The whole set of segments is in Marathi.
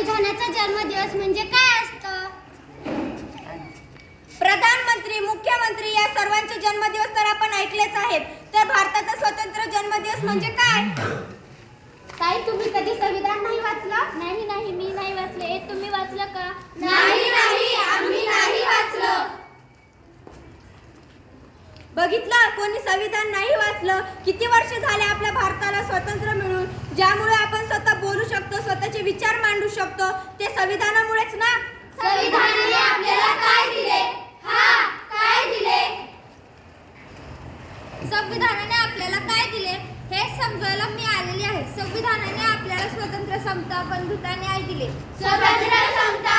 संविधानाचा जन्मदिवस म्हणजे काय असत? प्रधानमंत्री मुख्यमंत्री या सर्वांचे जन्मदिवस तर आपण ऐकलेच आहेत. तर भारताचा स्वतंत्र जन्मदिवस म्हणजे काय? ताई तुम्ही कधी संविधान नाही वाचलं? नाही नाही मी नाही वाचले. हे तुम्ही वाचलं का? नाही नाही आम्ही नाही वाचलं. बघितलं? कोणी संविधान नाही वाचलं? किती वर्ष झाले आपल्या भारताला स्वतंत्र मिळून? ज्यामुळे स्वतःचे विचार मांडू शकतो ते संविधानामुळेच ना? संविधानाने आपल्याला काय दिले? हा काय दिले? संविधानाने आपल्याला काय दिले? हे समजायला मी आलेली आहे. संविधानाने आपल्याला स्वतंत्र समता बंधुता न्याय दिले. स्वतंत्र समता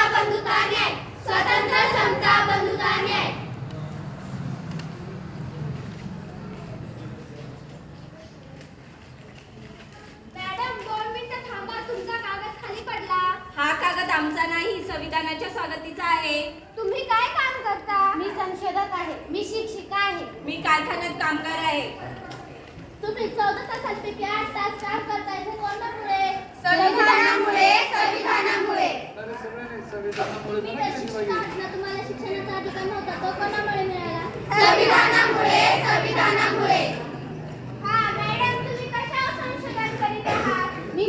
आमचा नाही संविधानाच्या स्वागतीचा आहे. तुम्ही काय काम करता? मी संशोधक आहे मी शिक्षिका आहे. मी कारखान्यात कामगार आहे. तुम्ही चौदा तासांपैकी आठ तास काम करताय हे कोणामुळे? संविधानामुळे, संविधानामुळे. अरे सगळं नाही, तर शिक्षिका तुम्हाला शिक्षणाचा अधिकार नव्हता तो कोणामुळे मिळाला? संविधानामुळे संविधानामुळे हा मॅडम तुम्ही कशावर संशोधन करीत आहात मी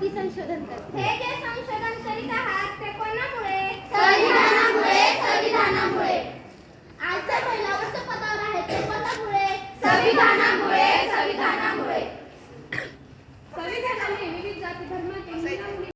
ग्रहावरती संशोधन करते. हे जे संशोधन करीत आहात ते कोणामुळे? संविधानामुळे, संविधानामुळे. आजच्या महिला उच्च पदावर आहेत ते कोणामुळे संविधानामुळे संविधानामुळे.